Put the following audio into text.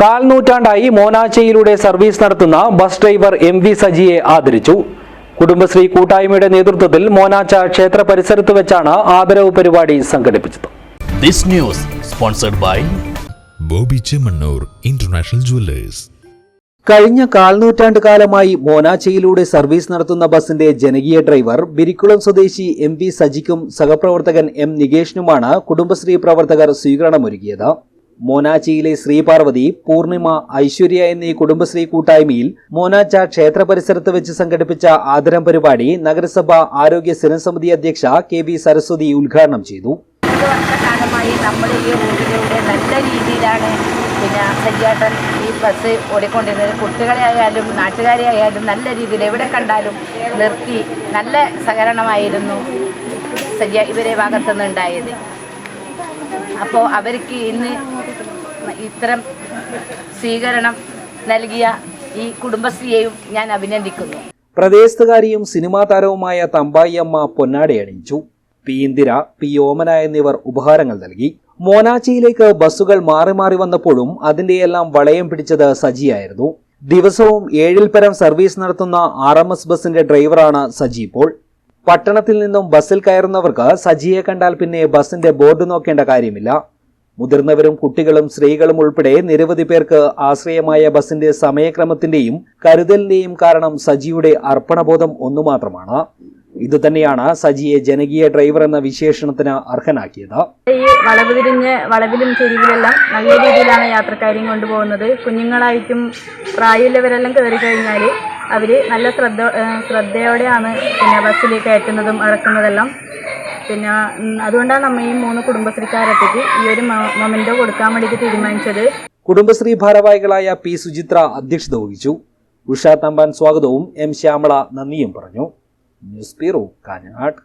കാൽ നൂറ്റാണ്ടായി മോനാച്ചയിലൂടെ സർവീസ് നടത്തുന്ന ബസ് ഡ്രൈവർ എം വി സജിയെ ആദരിച്ചു. കുടുംബശ്രീ കൂട്ടായ്മയുടെ നേതൃത്വത്തിൽ മോനാച്ച ക്ഷേത്ര പരിസരത്ത് വെച്ചാണ് ആദരവ് പരിപാടി സംഘടിപ്പിച്ചത്. Bobby Chemmanur international jewellers. കഴിഞ്ഞ കാൽനൂറ്റാണ്ട് കാലമായി മോനാച്ചയിലൂടെ സർവീസ് നടത്തുന്ന ബസിന്റെ ജനകീയ ഡ്രൈവർ ബിരിക്കുളം സ്വദേശി എം വി സജിക്കും സഹപ്രവർത്തകൻ എം നികേഷിനുമാണ് കുടുംബശ്രീ പ്രവർത്തകർ സ്വീകരണമൊരുക്കിയത്. മോനാച്ചയിലെ ശ്രീപാർവതി പൂർണിമ ഐശ്വര്യ എന്നീ കുടുംബശ്രീ കൂട്ടായ്മയിൽ മോനാച്ച ക്ഷേത്ര പരിസരത്ത് വെച്ച് സംഘടിപ്പിച്ച ആദരം പരിപാടി നഗരസഭ ആരോഗ്യ സ്ഥിരസമിതി അധ്യക്ഷ കെ വി സരസ്വതി ഉദ്ഘാടനം ചെയ്തു. നല്ല രീതിയിലാണ് പിന്നെ സജ്ജാട്ടൻ ഈ ബസ് ഓടിക്കൊണ്ടിരുന്നത്. കുട്ടികളെ ആയാലും നാട്ടുകാരെ ആയാലും നല്ല രീതിയിൽ എവിടെ കണ്ടാലും നിർത്തി നല്ല സഹകരണമായിരുന്നു സജ്ജ ഇവരെ ഭാഗത്തുനിന്ന് ഉണ്ടായത് അപ്പോൾ അവർക്ക് ഇന്ന് ഇത്തരം സ്വീകരണം നൽകിയ ഈ കുടുംബശ്രീയെയും ഞാൻ അഭിനന്ദിക്കുന്നു. പ്രദേശത്തുകാരിയും സിനിമാ താരവുമായ തമ്പായി അമ്മ പൊന്നാടി അണിയിച്ചു. പി ഇന്ദിര പി ഓമന എന്നിവർ ഉപഹാരങ്ങൾ നൽകി. മോനാച്ചിയിലേക്ക് ബസ്സുകൾ മാറി മാറി വന്നപ്പോഴും അതിന്റെയെല്ലാം വളയം പിടിച്ചത് സജിയായിരുന്നു. ദിവസവും ഏഴിൽ പരം സർവീസ് നടത്തുന്ന ആർ എം എസ് ബസിന്റെ ഡ്രൈവറാണ് സജി ഇപ്പോൾ. പട്ടണത്തിൽ നിന്നും ബസ്സിൽ കയറുന്നവർക്ക് സജിയെ കണ്ടാൽ പിന്നെ ബസിന്റെ ബോർഡ് നോക്കേണ്ട കാര്യമില്ല. മുതിർന്നവരും കുട്ടികളും സ്ത്രീകളും ഉൾപ്പെടെ നിരവധി പേർക്ക് ആശ്രയമായ ബസിന്റെ സമയക്രമത്തിന്റെയും കരുതലിന്റെയും കാരണം സജിയുടെ അർപ്പണബോധം ഒന്നു മാത്രമാണ് ഇതുതന്നെയാണ് സജിയെ ജനകീയ ഡ്രൈവർ എന്ന വിശേഷണത്തിന് അർഹനാക്കിയത്. ഈ വളവ് തിരിഞ്ഞ് വളവിലും ചെരിവിലെല്ലാം നല്ല രീതിയിലാണ് യാത്രക്കാരെയും കൊണ്ടുപോകുന്നത്. കുഞ്ഞുങ്ങളായിട്ടും പ്രായമുള്ളവരെല്ലാം കയറി കഴിഞ്ഞാൽ അവർ നല്ല ശ്രദ്ധ ശ്രദ്ധയോടെയാണ് പിന്നെ ബസ്സിൽ കയറ്റുന്നതും ഇറക്കുന്നതെല്ലാം പിന്നെ അതുകൊണ്ടാണ് നമ്മൾ ഈ മൂന്ന് കുടുംബശ്രീക്കാരത്തേക്ക് ഈ ഒരു മൊമെന്റോ കൊടുക്കാൻ വേണ്ടിയിട്ട് തീരുമാനിച്ചത്. കുടുംബശ്രീ ഭാരവാഹികളായ പി സുചിത്ര അധ്യക്ഷത വഹിച്ചു. ഉഷ തമ്പാൻ സ്വാഗതവും എം ശ്യാമള നന്ദിയും പറഞ്ഞു. News bureau Kanhangad.